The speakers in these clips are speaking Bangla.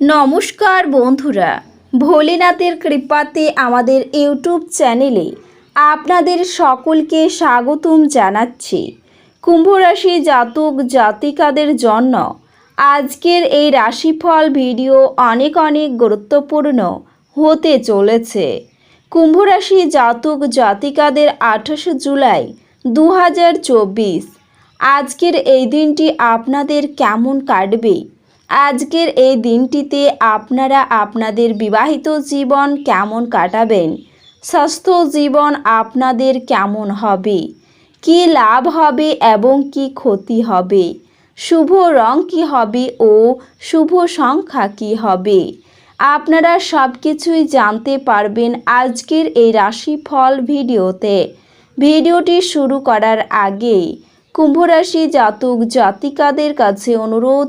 নমস্কার বন্ধুরা, ভোলেনাথের কৃপাতে আমাদের ইউটিউব চ্যানেলে আপনাদের সকলকে স্বাগতম জানাচ্ছি। কুম্ভরাশি জাতক জাতিকাদের জন্য আজকের এই রাশিফল ভিডিও অনেক অনেক গুরুত্বপূর্ণ হতে চলেছে। কুম্ভরাশি জাতক জাতিকাদের আঠাশে জুলাই দু হাজার চব্বিশ, আজকের এই দিনটি আপনাদের কেমন কাটবে? আজকের এই দিনটিতে আপনারা আপনাদের বিবাহিত জীবন কেমন কাটাবেন? স্বাস্থ্য জীবন আপনাদের কেমন হবে? কি লাভ হবে এবং কি ক্ষতি হবে? শুভ রং কি হবে ও শুভ সংখ্যা কি হবে? আপনারা সব কিছুই জানতে পারবেন আজকের এই রাশিফল ভিডিওতে। ভিডিওটি শুরু করার আগে কুম্ভরাশি জাতক জাতিকাদের কাছে অনুরোধ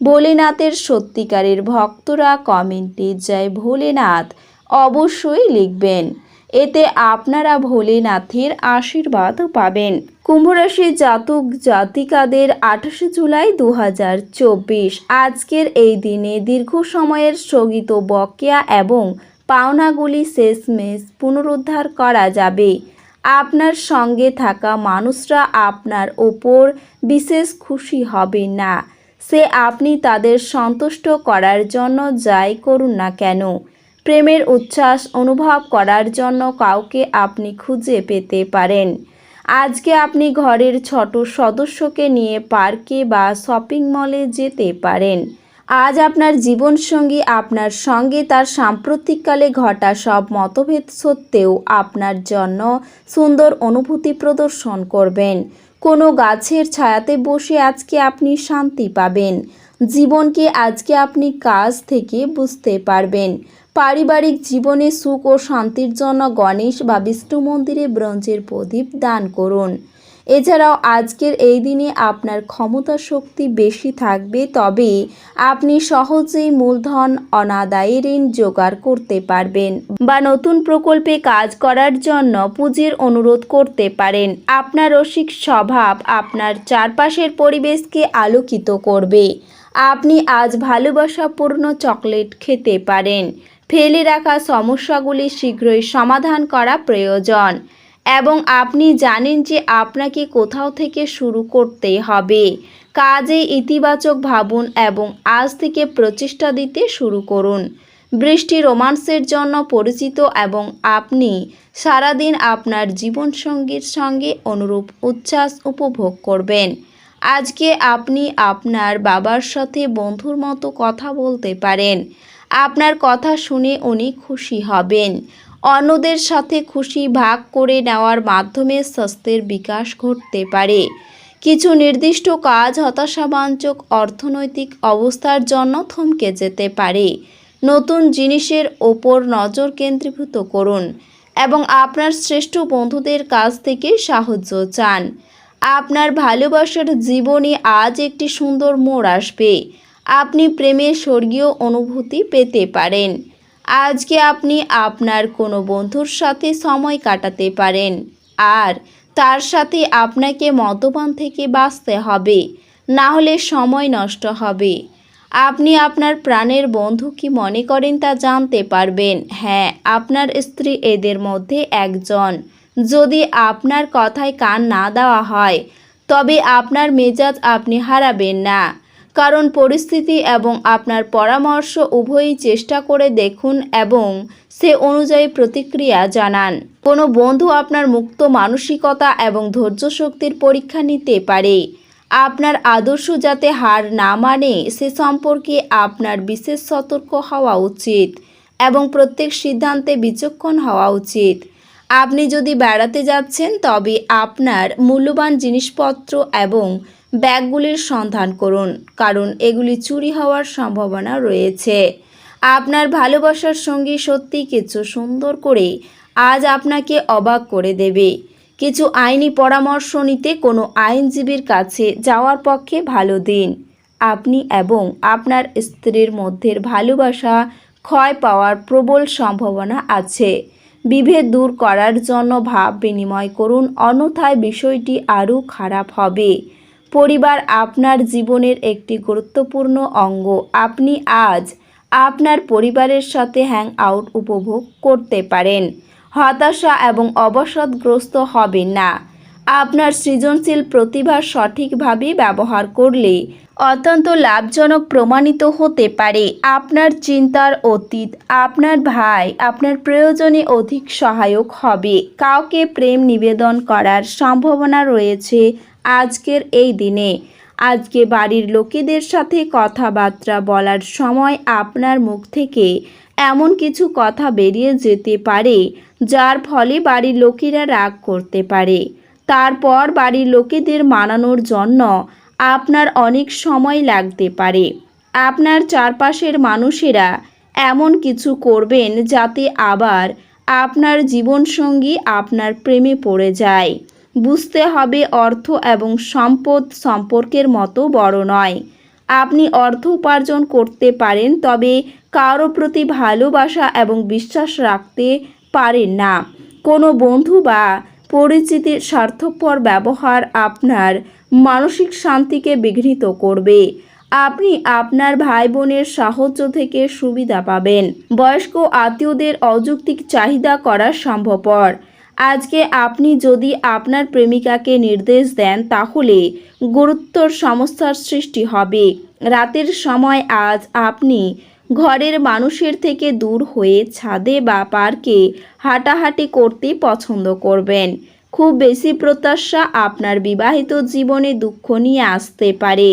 ভোলেনাথের সত্যিকারের ভক্তরা কমেন্টে জয় ভোলেনাথ অবশ্যই লিখবেন। এতে আপনারা ভোলেনাথের আশীর্বাদ পাবেন। কুম্ভরাশি জাতক জাতিকাদের আঠাশে জুলাই দু হাজার চব্বিশ। আজকের এই দিনে দীর্ঘ সময়ের স্থগিত বকেয়া এবং পাওনাগুলি শেষমেশ পুনরুদ্ধার করা যাবে। আপনার সঙ্গে থাকা মানুষরা আপনার ওপর বিশেষ খুশি হবে না। সে আপনি তাদের সন্তুষ্ট করার জন্য যাই করুন না কেন। প্রেমের উচ্ছ্বাস অনুভব করার জন্য কাউকে আপনি খুঁজে পেতে পারেন। আজকে আপনি ঘরের ছোট সদস্যকে নিয়ে পার্কে বা শপিং মলে যেতে পারেন। আজ আপনার জীবনসঙ্গী আপনার সঙ্গে তার সাম্প্রতিককালে ঘটা সব মতভেদ সত্ত্বেও আপনার জন্য সুন্দর অনুভূতি প্রদর্শন করবেন। কোনো গাছের ছায়াতে বসে আজকে আপনি শান্তি পাবেন। জীবনকে আজকে আপনি কাজ থেকে বুঝতে পারবেন। পারিবারিক জীবনে সুখ ও শান্তির জন্য গণেশ বা বিষ্ণু মন্দিরে ব্রঞ্জের প্রদীপ দান করুন। এছাড়াও আজকের এই দিনে আপনার ক্ষমতা শক্তি বেশি থাকবে, তবে আপনি সহজেই মূলধন, অনাদায়ী ঋণ জোগাড় করতে পারবেন বা নতুন প্রকল্পে কাজ করার জন্য পুঁজির অনুরোধ করতে পারেন। আপনার রসিক স্বভাব আপনার চারপাশের পরিবেশকে আলোকিত করবে। আপনি আজ ভালোবাসাপূর্ণ চকলেট খেতে পারেন। ফেলে রাখা সমস্যাগুলি শীঘ্রই সমাধান করা প্রয়োজন। এবং আপনি জানেন যে আপনাকে কোথাও থেকে শুরু করতে হবে। কাজে ইতিবাচক ভাবুন এবং আজ থেকে প্রচেষ্টা দিতে শুরু করুন। বৃষ্টি রোমান্সের জন্য পরিচিত এবং আপনি সারাদিন আপনার জীবনসঙ্গীর সঙ্গে অনুরূপ উচ্ছ্বাস উপভোগ করবেন। আজকে আপনি আপনার বাবার সাথে বন্ধুর মতো কথা বলতে পারেন। আপনার কথা শুনে উনি খুশি হবেন। অন্যদের সাথে খুশি ভাগ করে নেওয়ার মাধ্যমে স্বাস্থ্যের বিকাশ ঘটতে পারে। কিছু নির্দিষ্ট কাজ হতাশাবাঞ্চক অর্থনৈতিক অবস্থার জন্য থমকে যেতে পারে। নতুন জিনিসের ওপর নজর কেন্দ্রীভূত করুন এবং আপনার শ্রেষ্ঠ বন্ধুদের কাছ থেকে সাহায্য চান। আপনার ভালোবাসার জীবনে আজ একটি সুন্দর মোড় আসবে। আপনি প্রেমের স্বর্গীয় অনুভূতি পেতে পারেন। আজকে আপনি আপনার কোনো বন্ধুর সাথে সময় কাটাতে পারেন। আর তার সাথে আপনাকে মদ্যপান থেকে বাঁচতে হবে। না হলে সময় নষ্ট হবে। আপনি আপনার প্রাণের বন্ধু কি মনে করেন তা জানতে পারবেন। হ্যাঁ আপনার স্ত্রী এদের মধ্যে একজন। যদি আপনার কথায় কান না দেওয়া হয়, তবে আপনার মেজাজ আপনি হারাবেন না। কারণ পরিস্থিতি এবং আপনার পরামর্শ উভয়ই চেষ্টা করে দেখুন এবং সে অনুযায়ী প্রতিক্রিয়া জানান। কোনো বন্ধু আপনার মুক্ত মানসিকতা এবং ধৈর্য শক্তির পরীক্ষা নিতে পারে। আপনার আদর্শ যাতে হার না মানে সে সম্পর্কে আপনার বিশেষ সতর্ক হওয়া উচিত এবং প্রত্যেক সিদ্ধান্তে বিচক্ষণ হওয়া উচিত। আপনি যদি বেড়াতে যাচ্ছেন, তবে আপনার মূল্যবান জিনিসপত্র এবং ব্যাগগুলির সন্ধান করুন, কারণ এগুলি চুরি হওয়ার সম্ভাবনা রয়েছে। আপনার ভালোবাসার সঙ্গী সত্যি কিছু সুন্দর করে আজ আপনাকে অবাক করে দেবে। কিছু আইনি পরামর্শ নিতে কোনো আইনজীবীর কাছে যাওয়ার পক্ষে ভালো দিন। আপনি এবং আপনার স্ত্রীর মধ্যে ভালোবাসা ক্ষয় পাওয়ার প্রবল সম্ভাবনা আছে। বিভেদ দূর করার জন্য ভাব বিনিময় করুন, অন্যথায় বিষয়টি আরও খারাপ হবে। পরিবার আপনার জীবনের একটি গুরুত্বপূর্ণ অঙ্গ। আপনি আজ আপনার পরিবারের সাথে হ্যাং আউট উপভোগ করতে পারেন। হতাশা এবং অবসাদগ্রস্ত হবেন না। আপনার সৃজনশীল প্রতিভা সঠিকভাবে ব্যবহার করলে অত্যন্ত লাভজনক প্রমাণিত হতে পারে। আপনার চিন্তার অতীত, আপনার ভাই, আপনার প্রয়োজনে অধিক সহায়ক হবে। কাউকে প্রেম নিবেদন করার সম্ভাবনা রয়েছে। আজকের এই দিনে। আজকে বাড়ির লোকেদের সাথে কথাবার্তা বলার সময় আপনার মুখ থেকে এমন কিছু কথা বেরিয়ে যেতে পারে, যার ফলে বাড়ির লোকেরা রাগ করতে পারে। তারপর বাড়ির লোকেদের মানানোর জন্য আপনার অনেক সময় লাগতে পারে। আপনার চারপাশের মানুষেরা এমন কিছু করবেন যাতে আবার আপনার জীবনসঙ্গী আপনার প্রেমে পড়ে যায়। বুঝতে হবে অর্থ এবং সম্পদ সম্পর্কের মতো বড় নয়। আপনি অর্থ উপার্জন করতে পারেন, তবে কারও প্রতি ভালোবাসা এবং বিশ্বাস রাখতে পারেন না। কোনো বন্ধু বা পরিচিতির স্বার্থপর ব্যবহার আপনার মানসিক শান্তিকে বিঘ্নিত করবে। আপনি আপনার ভাই বোনের সাহায্য থেকে সুবিধা পাবেন। বয়স্ক আত্মীয়দের অযৌক্তিক চাহিদা করা সম্ভবপর। আজকে আপনি যদি আপনার প্রেমিকাকে নির্দেশ দেন, তাহলে গুরুত্বর সমস্যার সৃষ্টি হবে। রাতের সময় আজ আপনি ঘরের মানুষের থেকে দূর হয়ে ছাদে বা পার্কে হাঁটাহাঁটি করতে পছন্দ করবেন। খুব বেশি প্রত্যাশা আপনার বিবাহিত জীবনে দুঃখ নিয়ে আসতে পারে।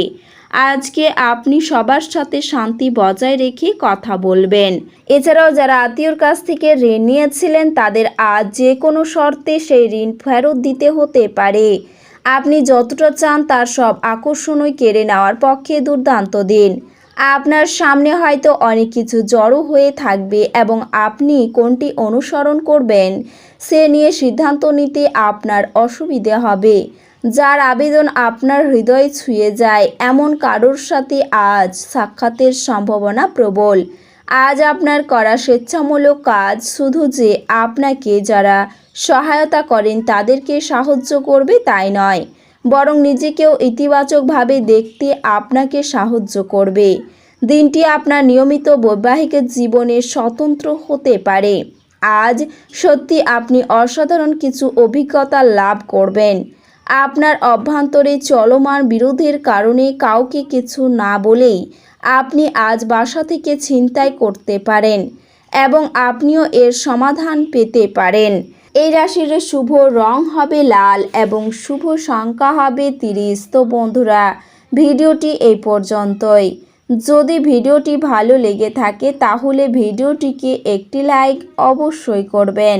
আজকে আপনি সবার সাথে শান্তি বজায় রেখে কথা বলবেন। এছাড়াও যারা আত্মীয়র কাছ থেকে ঋণ নিয়েছিলেন, তাদের আজ যে কোনো শর্তে সেই ঋণ ফেরত দিতে হতে পারে। আপনি যতটা চান তার সব আকর্ষণই কেড়ে নেওয়ার পক্ষে দুর্দান্ত দিন। আপনার সামনে হয়তো অনেক কিছু জড়ো হয়ে থাকবে এবং আপনি কোনটি অনুসরণ করবেন, সে নিয়ে সিদ্ধান্ত নিতে আপনার অসুবিধে হবে। যার আবেদন আপনার হৃদয় ছুঁয়ে যায়, এমন কারোর সাথে আজ সাক্ষাতের সম্ভাবনা প্রবল। আজ আপনার করা স্বেচ্ছামূলক কাজ শুধু যে আপনাকে যারা সহায়তা করেন তাদেরকে সাহায্য করবে তাই নয়, বরং নিজেকেও ইতিবাচকভাবে দেখতে আপনাকে সাহায্য করবে। দিনটি আপনার নিয়মিত বৈবাহিক জীবনে স্বতন্ত্র হতে পারে। আজ সত্যি আপনি অসাধারণ কিছু অভিজ্ঞতা লাভ করবেন। আপনার অভ্যন্তরে চলমান বিরোধের কারণে কাউকে কিছু না বলেই আপনি আজ বাসা থেকে ছিনতাই করতে পারেন এবং আপনিও এর সমাধান পেতে পারেন। এই রাশির শুভ রং হবে লাল এবং শুভ সংখ্যা হবে তিরিশ। তো বন্ধুরা, ভিডিওটি এই পর্যন্তই। যদি ভিডিওটি ভালো লেগে থাকে, তাহলে ভিডিওটিকে একটি লাইক অবশ্যই করবেন।